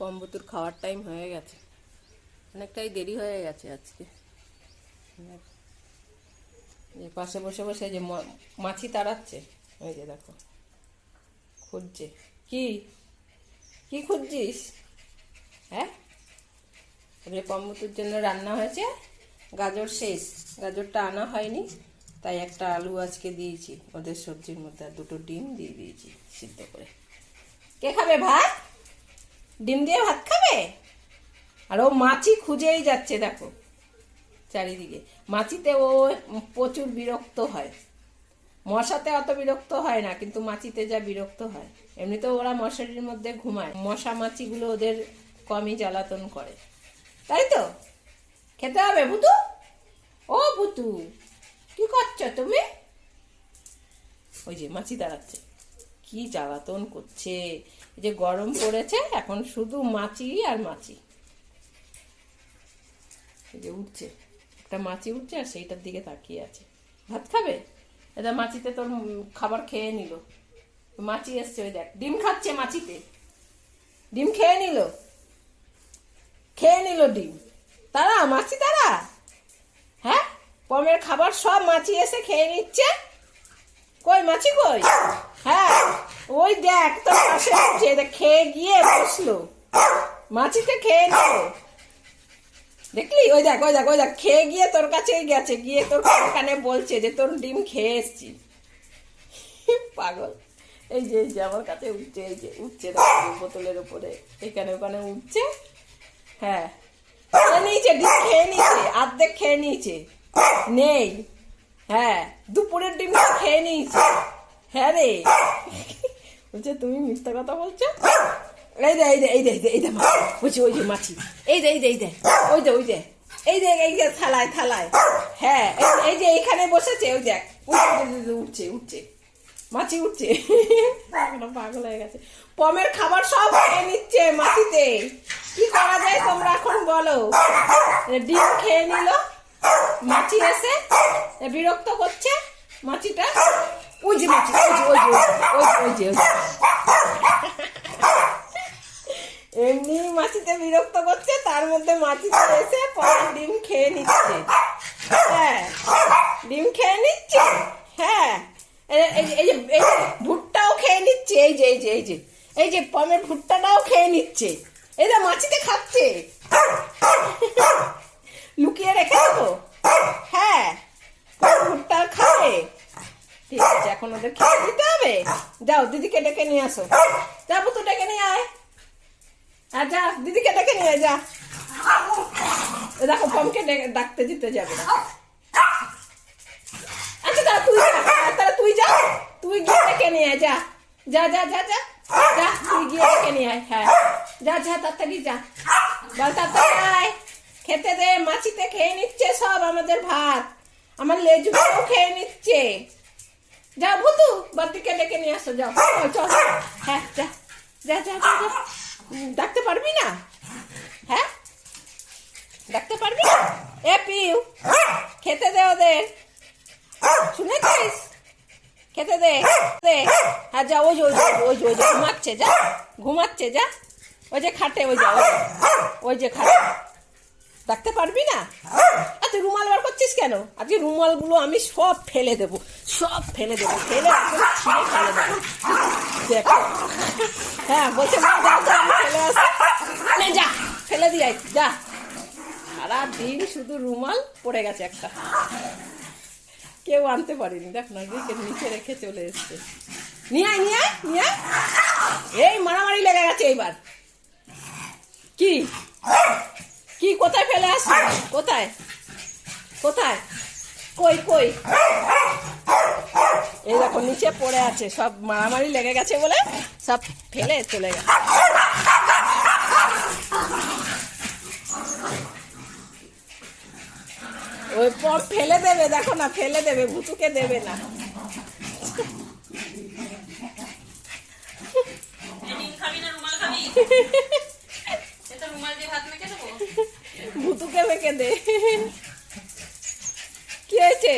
পম্বতুর খাওয়ার টাইম হয়ে গেছে। অনেকটাই দেরি হয়ে গেছে আজকে। যে পাশে বসে বসে যে মাছি তাড়াচ্ছে ওই যে দেখো, খুঁজছে। কি? কি খুঁজছিস? হ্যাঁ? এবারে পম্বতুর জন্য রান্না হয়েছে, গাজর শেষ। গাজরটা আনা হয়নি, তাই একটা আলু আজকে দিয়েছি। ওদের সবজির মধ্যে আর দুটো ডিম দিয়ে দিয়েছি, সিদ্ধ করে। কে খাবে ভাত? ডিম দিয়ে ভাত খাবে? আর ও মাছি খুঁজেই যাচ্ছে, দেখো, চারিদিকে। মাছিতে ও প্রচুর বিরক্ত হয়। মশাতে অত বিরক্ত হয় না, কিন্তু মাছিতে যা বিরক্ত হয়। এমনিতেও ওরা মশারির মধ্যে ঘুমায়। মশা মাছিগুলো ওদের কমই জ্বালাতন করে। তাই তো? খেতে হবে বুতু ও বুতু, কি করছ তুমি? ওই যে মাছি দাঁড়াচ্ছে। কি জ্বালাতন করছে? যে গরম পড়েছে, এখন শুধু মাছি আর মাছি। যে উঠছে, একটা মাছি উঠছে আর সেইটার দিকে তাকিয়ে আছে। ভাত খাবে? এটা মাছিতে তোর খাবার খেয়ে নিল। মাছি এসছে, ওই দেখ, ডিম খাচ্ছে মাছিতে। ডিম খেয়ে নিল। খেয়ে নিল ডিম। তারা, মাছি তারা? হ্যাঁ? পমের খাবার সব মাছি এসে খেয়ে নিচ্ছে। কই, মাছি কই? হ্যাঁ ওই দেখ, তোর পাশে দেখ খেয়ে গিয়ে বসল। মাছিতে খেয়ে নিল দেখলি? ওই দেখ ওই দেখ ওই দেখ, খেয়ে গিয়ে তোর কাছেই গেছে, গিয়ে তোর কানে বলছে যে তোর ডিম খেয়ে এসছি। পাগল। এই যে এই যে, আমার কাছে উঠছে, এই যে, উঠছে বোতলের উপরে। এখানে, ওখানে উঠছে। হ্যাঁ। খেয়ে নিয়েছে, ডিম খেয়ে নিয়েছে অর্ধেক খেয়ে নিয়েছে। নেই। হ্যাঁ দুপুরের ডিমটা খেয়ে নিয়েছে হ্যাঁ রে বলছে তুমি মিথ্যা কথা বলছো এই দে এই দে এই দে এই দে এই দে বলছি ওই যে মাছি এই দে এই দে এই দে ওই দে ওই দে এই দে এই যে থালায় থালায় হ্যাঁ এই- যে এইখানে বসেছে ওই দেখ উঠছে, উঠছে, মাছি উঠছে পাগল হয়ে গেছে পমের খাবার সব খেয়ে নিচ্ছে মাটিতে কি করা যায় তোমরা এখন বলো ডিম খেয়ে নিল মাছি এসে বিরক্ত করছে মাছিটা, ওই যে মাছি, ওই যে ওই যে ওই যে এমনি মাছিতে বিরক্ত করছে, তার মধ্যে মাছিতে এসে পরের ডিম খেয়ে নিচ্ছে। হ্যাঁ ডিম খেয়ে নিচ্ছে? হ্যাঁ এই- এই যে- এই যে এই যে, ভুট্টাও খেয়ে নিচ্ছে, এই যে এই যে এই যে এই যে, পমের ভুট্টাটাও খেয়ে নিচ্ছে। এই যে মাছিতে খাচ্ছে। লুকিয়ে রেখে দেবো? হ্যাঁ। ভুট্টা খাবে? ঠিক আছে, এখন ওদের খেয়ে দিতে হবে। যাও, দিদিকে ডেকে নিয়ে আসো। যাব তো ডেকে নিয়ে আয়। আর যা, দিদিকে ডেকে নিয়ে যা। দেখো পমকে ডাকতে দিতে যাবে। আচ্ছা দাঁড়া তুই যা, তাহলে তুই যা। তুই গিয়ে ডেকে নিয়ে আয়, যা। যা যা যা যা। যা, তুই গিয়ে ডেকে নিয়ে আয় হ্যাঁ। যা যা, তাড়াতাড়ি যা। বল, তাড়াতাড়ি আয়। খেতে দে মাছিতে খেয়ে নিচ্ছে সব আমাদের ভাত। আমার লেজুগুলো খেয়ে নিচ্ছে। যা ভুতু বাতিকে ডেকে নিয়ে আসো যাও। চল, হ্যাঁ যা যা যা ডাকতে পারবি না? হ্যাঁ? ডাকতে পারবি? না এ পিউ খেতে দে ওদের। শুনেছিস? খেতে দে দে। হ্যাঁ যা ওই ওই যে ওই যে ওই যে ঘুমাচ্ছে যা। ঘুমাচ্ছে যা। ওই যে খাটে ওই যা ওই যে খাটে। ডাকতে পারবি না? আর তুই রুমাল বার করছিস কেন? আজকে রুমালগুলো আমি সব ফেলে দেবো সব ফেলে দেবো ফেলে একদম ছিঁড়ে ফেলে দেবো। দেখ। হ্যাঁ বলছে মা আমি ফেলে আসি যা ফেলে দিয়ে যা। সারা দিন শুধু রুমাল পড়ে গেছে একটা। কেউ আনতে পারেনি। দেখ না নিচে রেখে চলে এসছে। নিয়ে আয় নিয়ে আয় নিয়ে আয়। এই মারামারি লেগে গেছে এইবার। কি? কি কোথায় ফেলে আসছো? কোথায়? কোথায়? কই কই? এই দেখো নিচে পড়ে আছে সব মারামারি লেগে গেছে বলে সব ফেলে চলে গেছে। ওই পর ফেলে দেবে দেখো না ফেলে দেবে ভুতুকে দেবে না। খাবি না রুমাল খাবি? ভুতুকে দে। কি হয়েছে?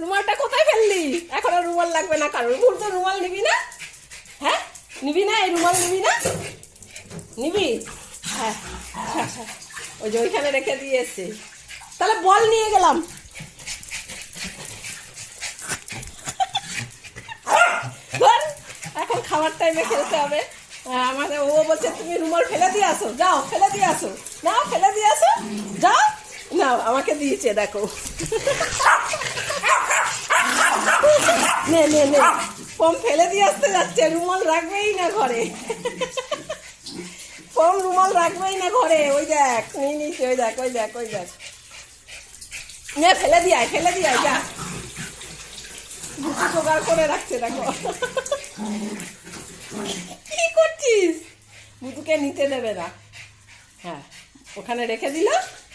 রুমালটা কোথায় ফেললি? এখন আর রুমাল লাগবে না ভুল তো রুমাল নিবি না? হ্যাঁ? নিবি না? এই রুমাল নিবি না? নিবি? হ্যাঁ হ্যাঁ, হ্যাঁ। ওই যে ওইখানে রেখে দিয়ে এসছে তাহলে বল নিয়ে গেলাম। এখন খাবার টাইমে খেলতে হবে। আমাদের ও বলছে, তুমি রুমাল ফেলে দিয়ে আসো, যাও, ফেলে দিয়ে আসো। না, ফেলে দিয়ে আসো, যাও। না, আমাকে দিয়েছে, দেখো। নে নে নে পম ফেলে দিয়ে আসতে যাচ্ছে, রুমাল রাখবেই না ঘরে। পম রুমাল রাখবেই না ঘরে, ওই দেখ, নিয়ে নিচ্ছে ওই দেখ ওই দেখ ওই দেখ। নে, ফেলে দিয়ে আয়, ফেলে দিয়ে আয়, যা। জোগাড় করে রাখছে, দেখো। করছিস বুতুকে নিতে দেবে না। হ্যাঁ ওখানে রেখে দিল,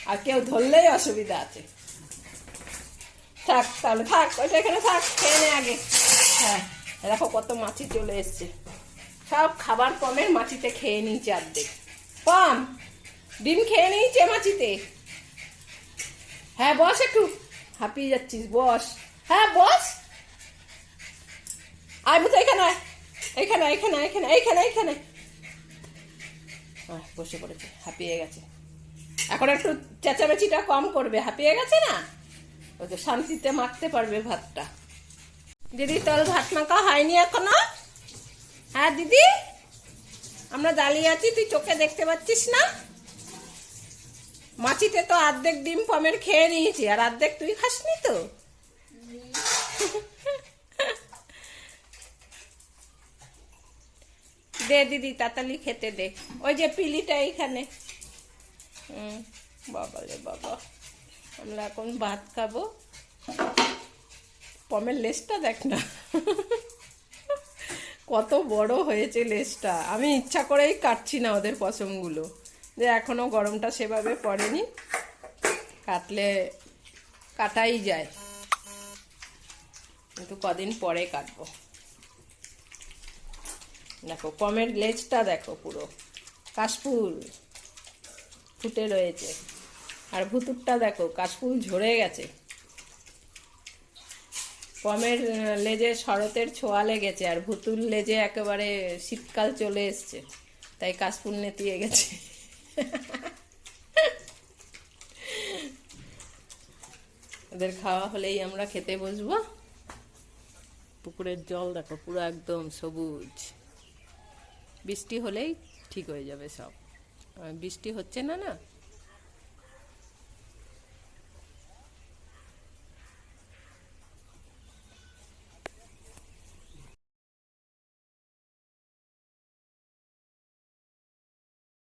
আর কেউ ধরলেই অসুবিধা আছে। থাক, তাহলে থাক ওইটা এখানে থাক, খেয়ে নে আগে। হ্যাঁ দেখো কত মাছি চলে এসছে। সব খাবার কমের মাছিতে খেয়ে নিয়েছে অর্ধেক পাম, ডিম খেয়ে নিয়েছে মাছিতে। হ্যাঁ বস একটু। হাঁপিয়ে যাচ্ছিস, বস। হ্যাঁ বস। আয় বুঝো এখানে এখানে এখানে এখানে এইখানে এইখানে আহ, বসে পড়েছে হাঁপিয়ে গেছে। এখন একটু চেঁচামেচিটা কম করবে হাঁপিয়ে গেছে না? ওই তো শান্তিতে মাখতে পারবে ভাতটা। দিদি তোর ভাত মাখা হয়নি এখনও? হ্যাঁ দিদি? আমরা দাঁড়িয়ে আছি তুই চোখে দেখতে পাচ্ছিস না? মাছিতে তো অর্ধেক ডিম পমের খেয়ে নিয়েছি আর অর্ধেক তুই খাসনি তো? দে দিদি, তাড়াতাড়ি খেতে দে। ওই যে পিলিটা এইখানে। হুম বাবা রে বাবা। আমরা এখন ভাত খাব। পমের লেজটা দেখ না। কত বড় হয়েছে লেসটা আমি ইচ্ছা করেই কাটছি না ওদের পশমগুলো। যে এখনও গরমটা সেভাবে পড়েনি। কাটলে কাটাই যায়। কিন্তু কদিন পরে কাটবো। দেখো পমের লেজটা দেখো পুরো। কাশফুল ফুটে রয়েছে। আর ভুতুরটা দেখো, কাশফুল ঝরে গেছে। পমের লেজে শরতের ছোঁয়া লেগেছে, আর ভুতুর লেজে একেবারে শীতকাল চলে এসছে। তাই কাশফুল নেতিয়ে গেছে। ওদের খাওয়া হলেই আমরা খেতে বসবো। পুকুরের জল দেখো, পুরো একদম সবুজ। বৃষ্টি হলেই ঠিক হয়ে যাবে সব। বৃষ্টি হচ্ছে না না?